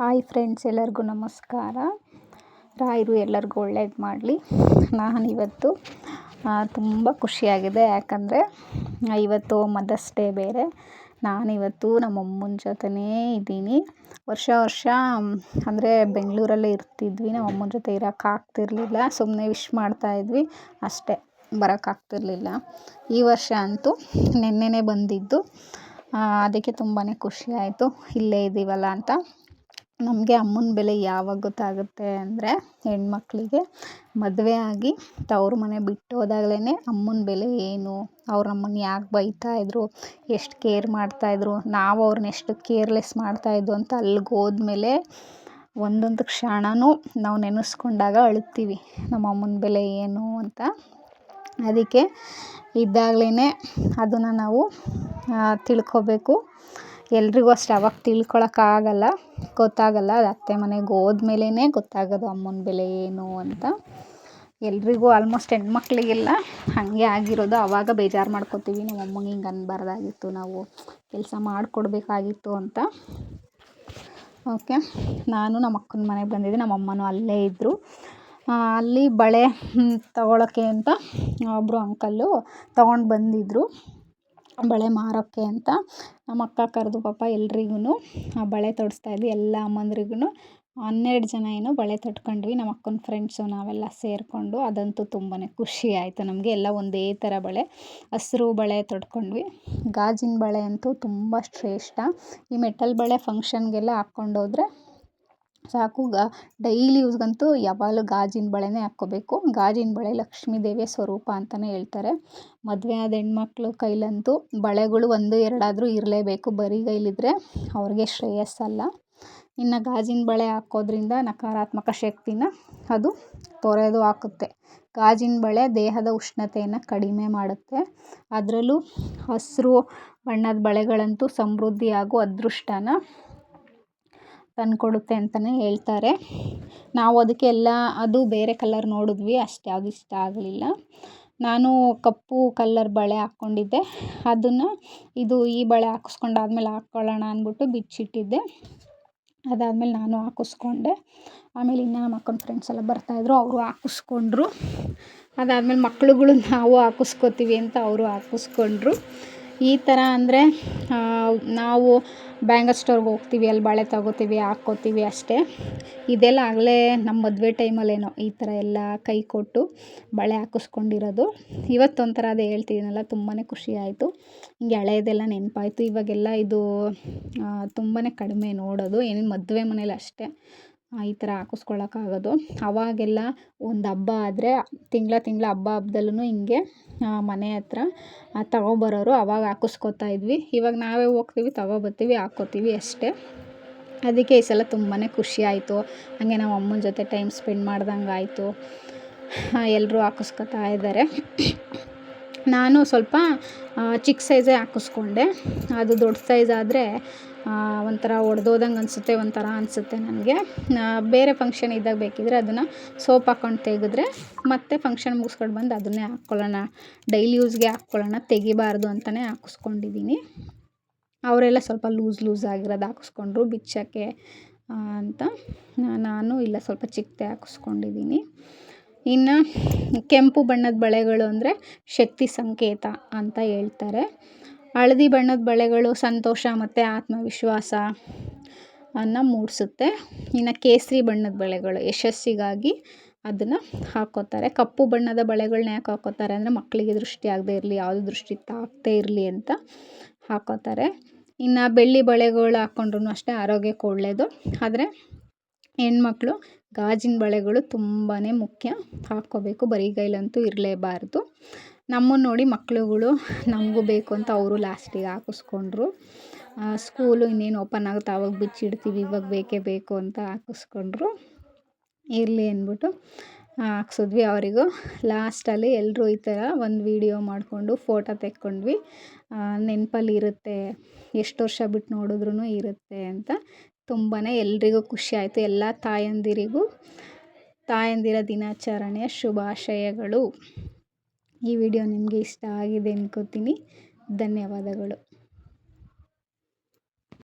Hi friends, ಎಲ್ಲರಿಗೂ ನಮಸ್ಕಾರ. ರಾಯರು ಎಲ್ಲರಿಗೂ ಒಳ್ಳೇದು ಮಾಡಲಿ. ನಾನಿವತ್ತು ತುಂಬ ಖುಷಿಯಾಗಿದೆ. ಯಾಕಂದರೆ ಇವತ್ತು ಮದರ್ಸ್ ಡೇ ಬೇರೆ. ನಾನಿವತ್ತು ನಮ್ಮಮ್ಮನ ಜೊತೆನೇ ಇದ್ದೀನಿ. ವರ್ಷ ವರ್ಷ, ಅಂದರೆ ಬೆಂಗಳೂರಲ್ಲೇ ಇರ್ತಿದ್ವಿ. ನಮ್ಮಮ್ಮನ ಜೊತೆ ಇರೋಕ್ಕಾಗ್ತಿರ್ಲಿಲ್ಲ ಸುಮ್ಮನೆ ವಿಶ್ ಮಾಡ್ತಾಯಿದ್ವಿ ಅಷ್ಟೇ ಬರೋಕ್ಕಾಗ್ತಿರ್ಲಿಲ್ಲ ಈ ವರ್ಷ ಅಂತೂ ನಿನ್ನೆನೇ ಬಂದಿದ್ದು. ಅದಕ್ಕೆ ತುಂಬಾ ಖುಷಿ ಆಯಿತು. ಇಲ್ಲೇ ಇದ್ದೀವಲ್ಲ ಅಂತ. ನಮಗೆ ಅಮ್ಮನ ಬೆಲೆ ಯಾವಾಗ ಗೊತ್ತಾಗುತ್ತೆ ಅಂದರೆ ಹೆಣ್ಮಕ್ಳಿಗೆ ಮದುವೆ ಆಗಿ ತವ್ರ ಮನೆ ಬಿಟ್ಟು ಹೋದಾಗ್ಲೇ ಅಮ್ಮನ ಬೆಲೆ ಏನು, ಅವ್ರು ನಮ್ಮನ್ನು ಯಾಕೆ ಬೈತಾಯಿದ್ರು ಎಷ್ಟು ಕೇರ್ ಮಾಡ್ತಾಯಿದ್ರು ನಾವು ಅವ್ರನ್ನ ಎಷ್ಟು ಕೇರ್ಲೆಸ್ ಮಾಡ್ತಾಯಿದ್ವು ಅಂತ ಅಲ್ಲಿಗೆ ಹೋದ್ಮೇಲೆ ಒಂದೊಂದು ಕ್ಷಣವೂ ನಾವು ನೆನೆಸ್ಕೊಂಡಾಗ ಅಳ್ತೀವಿ ನಮ್ಮ ಅಮ್ಮನ ಬೆಲೆ ಏನು ಅಂತ. ಅದಕ್ಕೆ ಇದ್ದಾಗ್ಲೇ ಅದನ್ನು ನಾವು ತಿಳ್ಕೊಬೇಕು. ಎಲ್ರಿಗೂ ಅಷ್ಟೆ, ಅವಾಗ ತಿಳ್ಕೊಳಕ್ಕಾಗಲ್ಲ, ಗೊತ್ತಾಗಲ್ಲ. ಅದು ಅತ್ತೆ ಮನೆಗೆ ಹೋದ್ಮೇಲೇ ಗೊತ್ತಾಗೋದು ಅಮ್ಮನ ಬೆಲೆ ಏನು ಅಂತ. ಎಲ್ರಿಗೂ ಆಲ್ಮೋಸ್ಟ್ ಹೆಣ್ಮಕ್ಳಿಗೆಲ್ಲ ಹಾಗೆ ಆಗಿರೋದು. ಆವಾಗ ಬೇಜಾರು ಮಾಡ್ಕೊತೀವಿ. ನಮ್ಮ ಅಮ್ಮಂಗೆ ಹಿಂಗೆ ಅನ್ಬಾರ್ದಾಗಿತ್ತು. ನಾವು ಕೆಲಸ ಮಾಡಿಕೊಡ್ಬೇಕಾಗಿತ್ತು ಅಂತ. ಓಕೆ ನಾನು ನಮ್ಮ ಅಕ್ಕನ ಮನೆಗೆ ಬಂದಿದ್ದೆ. ನಮ್ಮ ಅಮ್ಮನೂ ಅಲ್ಲೇ ಇದ್ದರು ಅಲ್ಲಿ ಬಳೆ ತಗೊಳ್ಳೋಕ್ಕೆ ಅಂತ ಒಬ್ಬರು ಅಂಕಲ್ಲು ತೊಗೊಂಡು ಬಂದಿದ್ದರು ಬಳೆ ಮಾರೋಕ್ಕೆ ಅಂತ ನಮ್ಮ ಅಕ್ಕ ಕರೆದು ಪಾಪ ಎಲ್ರಿಗೂ ಬಳೆ ತೊಡಿಸ್ತಾಯಿದ್ವಿ ಎಲ್ಲ ಅಮ್ಮಂದ್ರಿಗೂ ಹನ್ನೆರಡು ಜನ ಏನೋ ಬಳೆ ತೊಟ್ಕೊಂಡ್ವಿ, ನಮ್ಮ ಅಕ್ಕನ ಫ್ರೆಂಡ್ಸು ನಾವೆಲ್ಲ ಸೇರಿಕೊಂಡು. ಅದಂತೂ ತುಂಬಾ ಖುಷಿ ಆಯಿತು ನಮಗೆ, ಎಲ್ಲ ಒಂದೇ ಥರ ಬಳೆ. ಹಸಿರು ಬಳೆ ತೊಟ್ಕೊಂಡ್ವಿ. ಗಾಜಿನ ಬಳೆ ಅಂತೂ ತುಂಬ ಶ್ರೇಷ್ಠ. ಈ ಮೆಟಲ್ ಬಳೆ ಫಂಕ್ಷನ್ಗೆಲ್ಲ ಹಾಕ್ಕೊಂಡೋದ್ರೆ ಸಾಕು. ಗಾ, ಡೈಲಿ ಯೂಸ್ಗಂತೂ ಯಾವಾಗಲೂ ಗಾಜಿನ ಬಳೆನೇ ಹಾಕ್ಕೋಬೇಕು. ಗಾಜಿನ ಬಳೆ ಲಕ್ಷ್ಮೀ ದೇವಿಯ ಸ್ವರೂಪ ಅಂತಲೇ ಹೇಳ್ತಾರೆ. ಮದುವೆ ಆದ ಹೆಣ್ಮಕ್ಳು ಕೈಲಂತೂ ಬಳೆಗಳು ಒಂದು ಎರಡಾದರೂ ಇರಲೇಬೇಕು ಬರಿಗೈಲಿದ್ದರೆ ಅವ್ರಿಗೆ ಶ್ರೇಯಸ್ಸಲ್ಲ. ಇನ್ನು ಗಾಜಿನ ಬಳೆ ಹಾಕೋದ್ರಿಂದ ನಕಾರಾತ್ಮಕ ಶಕ್ತಿನ ಅದು ತೊರೆದು ಹಾಕುತ್ತೆ. ಗಾಜಿನ ಬಳೆ ದೇಹದ ಉಷ್ಣತೆಯನ್ನು ಕಡಿಮೆ ಮಾಡುತ್ತೆ. ಅದರಲ್ಲೂ ಹಸಿರು ಬಣ್ಣದ ಬಳೆಗಳಂತೂ ಸಮೃದ್ಧಿ ಹಾಗೂ ಅದೃಷ್ಟನ ತಂದುಕೊಡುತ್ತೆ ಅಂತಲೇ ಹೇಳ್ತಾರೆ. ನಾವು ಅದಕ್ಕೆ ಎಲ್ಲ, ಅದು ಬೇರೆ ಕಲರ್ ನೋಡಿದ್ವಿ, ಅಷ್ಟು ಯಾವುದು ಇಷ್ಟ ಆಗಲಿಲ್ಲ. ನಾನು ಕಪ್ಪು ಕಲ್ಲರ್ ಬಳೆ ಹಾಕ್ಕೊಂಡಿದ್ದೆ. ಅದನ್ನು ಇದು ಈ ಬಳೆ ಹಾಕಿಸ್ಕೊಂಡಾದ್ಮೇಲೆ ಹಾಕ್ಕೊಳ್ಳೋಣ ಅಂದ್ಬಿಟ್ಟು ಬಿಚ್ಚಿಟ್ಟಿದ್ದೆ. ಅದಾದಮೇಲೆ ನಾನು ಹಾಕಿಸ್ಕೊಂಡೆ. ಆಮೇಲೆ ಇನ್ನು ನಮ್ಮ ಅಕ್ಕನ ಫ್ರೆಂಡ್ಸ್ ಎಲ್ಲ ಬರ್ತಾಯಿದ್ರು ಅವರು ಹಾಕಿಸ್ಕೊಂಡ್ರು. ಅದಾದಮೇಲೆ ಮಕ್ಳುಗಳು ನಾವು ಹಾಕಿಸ್ಕೊತೀವಿ ಅಂತ ಅವರು ಹಾಕಿಸ್ಕೊಂಡ್ರು. ಈ ಥರ ಅಂದರೆ ನಾವು ಬ್ಯಾಂಗಲ್ ಸ್ಟೋರ್ಗೆ ಹೋಗ್ತೀವಿ, ಅಲ್ಲಿ ಬಳೆ ತಗೋತೀವಿ, ಹಾಕ್ಕೋತೀವಿ ಅಷ್ಟೇ. ಇದೆಲ್ಲ ಆಗಲೇ ನಮ್ಮ ಮದುವೆ ಟೈಮಲ್ಲೇನೋ ಈ ಥರ ಎಲ್ಲ ಕೈ ಕೊಟ್ಟು ಬಳೆ ಹಾಕಿಸ್ಕೊಂಡಿರೋದು. ಇವತ್ತೊಂಥರ ಅದೇ ಹೇಳ್ತಿದ್ದೀನಲ್ಲ ತುಂಬಾ ಖುಷಿ ಆಯಿತು. ಹಿಂಗೆ ಹಳೆಯದೆಲ್ಲ ನೆನಪಾಯ್ತು. ಇವಾಗೆಲ್ಲ ಇದು ತುಂಬಾ ಕಡಿಮೆ ನೋಡೋದು. ಏನೇನು ಮದುವೆ ಮನೇಲಿ ಅಷ್ಟೇ. ಈ ಥರ ಹಾಕಿಸ್ಕೊಳ್ಳೋಕ್ಕಾಗೋದು ಅವಾಗೆಲ್ಲ ಒಂದು ಹಬ್ಬ ಆದರೆ ತಿಂಗಳ ತಿಂಗಳ ಹಬ್ಬ ಹಬ್ದಲ್ಲೂ ಹಿಂಗೆ ಮನೆ ಹತ್ರ ತಗೊಂಬರೋರು ಅವಾಗ ಹಾಕಿಸ್ಕೊತಾ ಇದ್ವಿ. ಇವಾಗ ನಾವೇ ಹೋಗ್ತೀವಿ, ತಗೊಬರ್ತೀವಿ, ಹಾಕ್ಕೋತೀವಿ ಅಷ್ಟೇ. ಅದಕ್ಕೆ ಈ ಸಲ ತುಂಬಾ ಖುಷಿ ಆಯಿತು. ಹಾಗೆ ನಮ್ಮ ಅಮ್ಮನ ಜೊತೆ ಟೈಮ್ ಸ್ಪೆಂಡ್ ಮಾಡ್ದಂಗೆ ಆಯಿತು ಎಲ್ಲರೂ ಹಾಕಿಸ್ಕೊತಾ ಇದ್ದಾರೆ. ನಾನು ಸ್ವಲ್ಪ ಚಿಕ್ಕ ಸೈಜೇ ಹಾಕಿಸ್ಕೊಂಡೆ. ಅದು ದೊಡ್ಡ ಸೈಜ್ ಆದರೆ ಒಂಥರ ಒಡೆದೋದಂಗೆ ಅನಿಸುತ್ತೆ, ಒಂಥರ ಅನಿಸುತ್ತೆ ನನಗೆ. ಬೇರೆ ಫಂಕ್ಷನ್ ಇದ್ದಾಗ ಬೇಕಿದ್ದರೆ ಅದನ್ನು ಸೋಪ್ ಹಾಕ್ಕೊಂಡು ತೆಗೆದ್ರೆ ಮತ್ತೆ ಫಂಕ್ಷನ್ ಮುಗಿಸ್ಕೊಂಡು ಬಂದು ಅದನ್ನೇ ಹಾಕ್ಕೊಳ್ಳೋಣ ಡೈಲಿ ಯೂಸ್ಗೆ ಹಾಕ್ಕೊಳ್ಳೋಣ ತೆಗಿಬಾರ್ದು ಅಂತಲೇ ಹಾಕಿಸ್ಕೊಂಡಿದ್ದೀನಿ ಅವರೆಲ್ಲ ಸ್ವಲ್ಪ ಲೂಸ್ ಲೂಸ್ ಆಗಿರೋದು ಹಾಕಿಸ್ಕೊಂಡ್ರು, ಬಿಚ್ಚೋಕ್ಕೆ ಅಂತ. ನಾನು ಇಲ್ಲ, ಸ್ವಲ್ಪ ಚಿಕ್ಕದೇ ಹಾಕಿಸ್ಕೊಂಡಿದ್ದೀನಿ ಇನ್ನು ಕೆಂಪು ಬಣ್ಣದ ಬಳೆಗಳು ಅಂದರೆ ಶಕ್ತಿ ಸಂಕೇತ ಅಂತ ಹೇಳ್ತಾರೆ. ಹಳದಿ ಬಣ್ಣದ ಬಳೆಗಳು ಸಂತೋಷ ಮತ್ತು ಆತ್ಮವಿಶ್ವಾಸ ಅನ್ನು ಮೂಡಿಸುತ್ತೆ. ಇನ್ನು ಕೇಸರಿ ಬಣ್ಣದ ಬಳೆಗಳು ಯಶಸ್ಸಿಗಾಗಿ ಅದನ್ನು ಹಾಕೋತಾರೆ. ಕಪ್ಪು ಬಣ್ಣದ ಬಳೆಗಳನ್ನ ಯಾಕೆ ಹಾಕ್ಕೋತಾರೆ ಅಂದರೆ ಮಕ್ಕಳಿಗೆ ದೃಷ್ಟಿ ಆಗದೆ ಇರಲಿ, ಯಾವುದು ದೃಷ್ಟಿ ತಾಕದೇ ಇರಲಿ ಅಂತ ಹಾಕೋತಾರೆ. ಇನ್ನು ಬೆಳ್ಳಿ ಬಳೆಗಳು ಹಾಕ್ಕೊಂಡ್ರು ಅಷ್ಟೇ ಆರೋಗ್ಯಕ್ಕೆ ಒಳ್ಳೆಯದು ಆದರೆ ಹೆಣ್ಮಕ್ಳು ಗಾಜಿನ ಬಳೆಗಳು ತುಂಬಾ ಮುಖ್ಯ. ಹಾಕ್ಕೋಬೇಕು. ಬರಿಗೈಲಂತೂ ಇರಲೇಬಾರ್ದು. ನಮ್ಮನ್ನು ನೋಡಿ ಮಕ್ಳುಗಳು ನಮಗೂ ಬೇಕು ಅಂತ ಅವರು ಲಾಸ್ಟಿಗೆ ಹಾಕಿಸ್ಕೊಂಡ್ರು. ಸ್ಕೂಲು ಇನ್ನೇನು ಓಪನ್ ಆಗುತ್ತೆ ಆವಾಗ ಬಿಚ್ಚಿಡ್ತೀವಿ. ಇವಾಗ ಬೇಕೇ ಬೇಕು ಅಂತ ಹಾಕಿಸ್ಕೊಂಡ್ರು. ಇರಲಿ ಅಂದ್ಬಿಟ್ಟು ಹಾಕ್ಸಿದ್ವಿ ಅವರಿಗೂ. ಲಾಸ್ಟಲ್ಲಿ ಎಲ್ಲರೂ ಈ ಥರ ಒಂದು ವಿಡಿಯೋ ಮಾಡಿಕೊಂಡು ಫೋಟೋ ತೆಕ್ಕೊಂಡ್ವಿ. ನೆನಪಲ್ಲಿ ಇರುತ್ತೆ. ಎಷ್ಟು ವರ್ಷ ಬಿಟ್ಟು ನೋಡಿದ್ರೂ ಇರುತ್ತೆ ಅಂತ. ತುಂಬಾ ಎಲ್ರಿಗೂ ಖುಷಿ ಆಯಿತು, ಎಲ್ಲ ತಾಯಂದಿರಿಗೂ. ತಾಯಂದಿರ ದಿನಾಚರಣೆಯ ಶುಭಾಶಯಗಳು. ಈ ವಿಡಿಯೋ ನಿಮಗೆ ಇಷ್ಟ ಆಗಿದೆ ಅಂದ್ಕೋತೀನಿ ಧನ್ಯವಾದಗಳು.